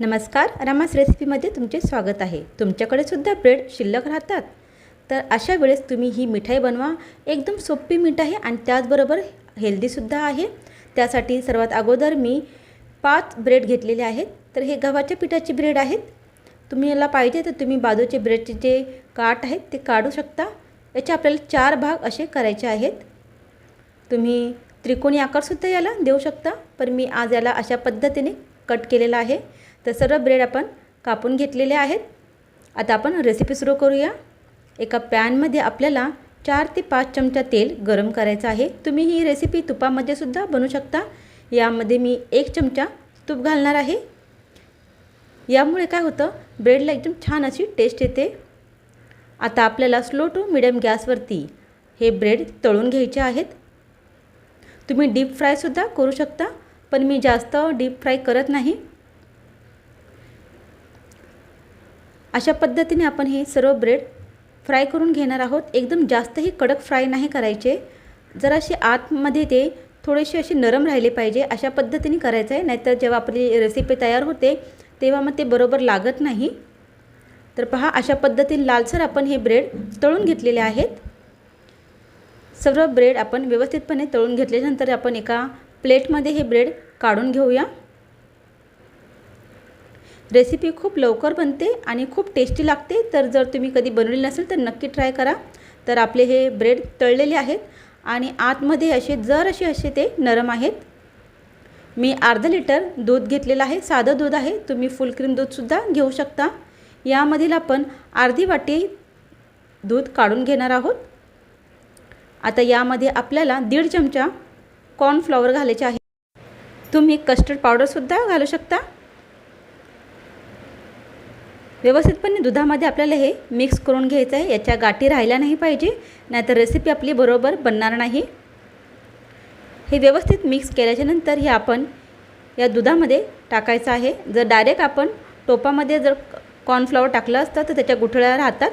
नमस्कार रमास रेसिपीमध्ये तुमचे स्वागत आहे. तुमच्याकडे सुद्धा ब्रेड शिल्लक राहतात. तर अशा वेळेस तुम्ही ही मिठाई बनवा. एकदम सोपी मीठ आहे आणि त्याचबरोबर हेल्दीसुद्धा आहे. त्यासाठी सर्वात अगोदर मी पाच ब्रेड घेतलेले आहेत. तर हे गव्हाच्या पिठाचे ब्रेड आहेत. तुम्ही याला पाहिजे तर तुम्ही बाजूचे ब्रेडचे जे काठ आहेत ते काढू शकता. याचे आपल्याला चार भाग असे करायचे आहेत. तुम्ही त्रिकोणी आकारसुद्धा याला देऊ शकता. पण मी आज याला अशा पद्धतीने कट केलेला आहे. तर सर्व ब्रेड आपण कापून घेतलेले आहेत. आता आपण रेसिपी सुरू करूया. एका पॅनमध्ये आपल्याला चार ते पाच चमचा तेल गरम करायचं आहे. तुम्ही ही रेसिपी तुपामध्ये सुद्धा बनवू शकता. यामध्ये मी एक चमचा तूप घालणार आहे. यामुळे काय होतं? ब्रेडला एकदम छान अशी टेस्ट येते. आता आपल्याला स्लो टू मिडियम गॅसवरती हे ब्रेड तळून घ्यायचे आहेत. तुम्ही डीप फ्रायसुद्धा करू शकता पण मी जास्त डीप फ्राय करत नाही. अशा पद्धतीने आपण हे सर्व ब्रेड फ्राय करून घेणार आहोत. एकदम जास्तही कडक फ्राय नाही करायचे. जरासे आतमध्ये ते थोडेसे असे नरम राहिले पाहिजे. अशा पद्धतीने करायचं आहे. नाहीतर जेव्हा आपली रेसिपी तयार होते तेव्हा मग ते बरोबर लागत नाही. तर पहा अशा पद्धतीने लालसर आपण हे ब्रेड तळून घेतलेले आहेत. सर्व ब्रेड आपण व्यवस्थितपणे तळून घेतल्यानंतर आपण एका प्लेटमध्ये हे ब्रेड काढून घेऊया. रेसिपी खूप लवकर बनते आणि खूप टेस्टी लागते. तर जर तुम्ही कधी बनवली नसेल तर नक्की ट्राय करा. तर आपले हे ब्रेड तळलेले आहेत आणि आतमध्ये असे जर असे असे ते नरम आहेत. मी अर्धा लिटर दूध घेतलेलं आहे. साधं दूध आहे. तुम्ही फुल क्रीम दूधसुद्धा घेऊ शकता. यामधील आपण अर्धी वाटी दूध काढून घेणार आहोत. आता यामध्ये आपल्याला दीड चमचा कॉर्नफ्लॉवर घालायचे आहे. तुम्ही कस्टर्ड पावडरसुद्धा घालू शकता. व्यवस्थितपणे दुधामध्ये आपल्याला हे मिक्स करून घ्यायचं आहे. याच्या गाठी राहिल्या नाही पाहिजे. नाहीतर रेसिपी आपली बरोबर बनणार नाही. हे व्यवस्थित मिक्स केल्याच्यानंतर हे आपण या दुधामध्ये टाकायचं आहे. जर डायरेक्ट आपण टोपामध्ये जर कॉर्नफ्लॉवर टाकलं असतं तर त्याच्या गुठळ्या राहतात.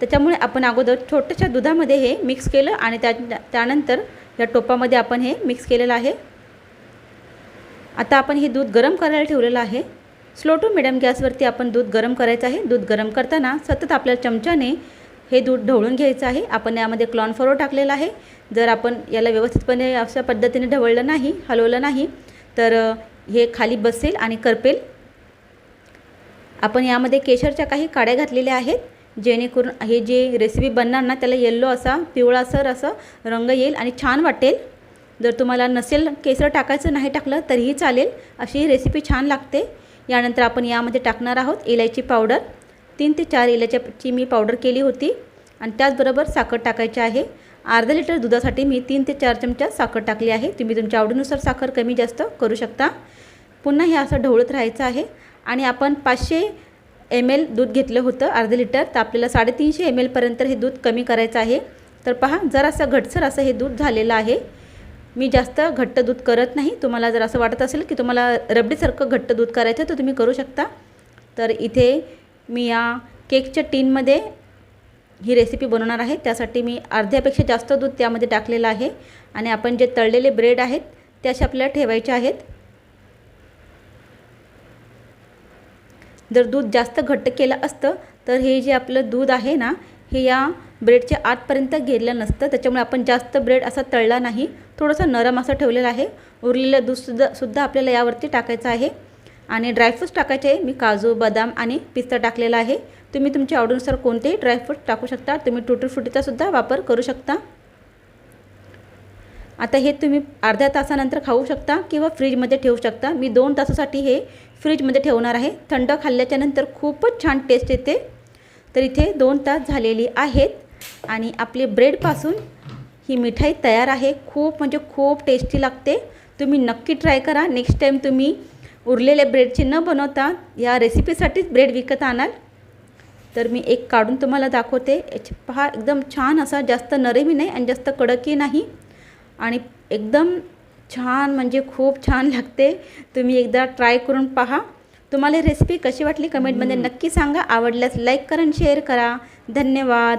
त्याच्यामुळे आपण अगोदर छोट्याशा दुधामध्ये हे मिक्स केलं आणि त्या त्यानंतर या टोपामध्ये आपण हे मिक्स केलेलं आहे. आता आपण हे दूध गरम करायला ठेवलेलं आहे. स्लो टू मिडियम गॅसवरती आपण दूध गरम करायचं आहे. दूध गरम करताना सतत आपल्या चमच्याने हे दूध ढवळून घ्यायचं आहे. आपण यामध्ये क्लॉनफ्लोअर टाकलेलं आहे. जर आपण याला व्यवस्थितपणे अशा पद्धतीने ढवळलं नाही हलवलं नाही तर हे खाली बसेल आणि करपेल. आपण यामध्ये केशरच्या काही काड्या घातलेल्या आहेत. जेणेकरून हे जे रेसिपी बनणार ना त्याला येल्लो असा पिवळासर असं रंग येईल आणि छान वाटेल. जर तुम्हाला नसेल केसर टाकायचं नाही टाकलं तरीही चालेल. अशी रेसिपी छान लागते. यानंतर आपण यामध्ये टाकणार आहोत इलायची पावडर. तीन ते चार इलायच्याची मी पावडर केली होती आणि त्याचबरोबर साखर टाकायची आहे. अर्धा लिटर दुधासाठी मी तीन ते चार चमचा साखर टाकली आहे. तुम्ही तुमच्या आवडीनुसार साखर कमी जास्त करू शकता. पुन्हा हे असं ढवळत राहायचं आहे आणि आपण पाचशे एम एल दूध घेतलं होतं अर्धा लिटर. तर आपल्याला साडेतीनशे एम एलपर्यंत हे दूध कमी करायचं आहे. तर पहा जरासं घटसर असं हे दूध झालेलं आहे. मी जास्त घट्ट दूध करत नाही. तुम्हाला जर असं वाटत असेल की तुम्हाला रबडीसारखं घट्ट दूध करायचं तर तुम्ही करू शकता. तर इथे मी या केकच्या टीनमध्ये ही रेसिपी बनवणार आहे. त्यासाठी मी अर्ध्यापेक्षा जास्त दूध त्यामध्ये टाकलेलं आहे. आणि आपण जे तळलेले ब्रेड आहेत ते असे आपल्याला ठेवायचे आहेत. जर दूध जास्त घट्ट केलं असतं तर हे जे आपलं दूध आहे ना हे या ब्रेडच्या आतपर्यंत गेलेलं नसतं. त्याच्यामुळे आपण जास्त ब्रेड असा तळला नाही. थोडंसं नरम असं ठेवलेलं आहे. उरलेलं दूधसुद्धा सुद्धा आपल्याला यावरती टाकायचं आहे. आणि ड्रायफ्रूट्स टाकायचे आहे. मी काजू बदाम आणि पिस्ता टाकलेला आहे. तुम्ही तुमच्या आवडीनुसार कोणतेही ड्रायफ्रूट टाकू शकता. तुम्ही टुटी वापर करू शकता. आता हे तुम्ही अर्ध्या तासानंतर खाऊ शकता किंवा फ्रीजमध्ये ठेवू शकता. मी दोन तासासाठी हे फ्रीजमध्ये ठेवणार आहे. थंड खाल्ल्याच्यानंतर खूपच छान टेस्ट येते. तर इथे दोन तास झालेली आहेत. आणि आपले ब्रेडपासून ही मिठाई तयार आहे. खूप म्हणजे खूप टेस्टी लागते. तुम्ही नक्की ट्राय करा. नेक्स्ट टाईम तुम्ही उरलेल्या ब्रेडचे न बनवता या रेसिपीसाठीच ब्रेड विकत आणाल. तर मी एक काढून तुम्हाला दाखवते. याची पहा एकदम छान असा जास्त नरमही नाही आणि जास्त कडकही नाही. आणि एकदम छान म्हणजे खूप छान लागते. तुम्ही एकदा ट्राय करून पहा. तुम्हाला रेसिपी कशी वाटली? कमेंटमध्ये नक्की सांगा. आवडल्यास लाईक करा आणि शेअर करा. धन्यवाद.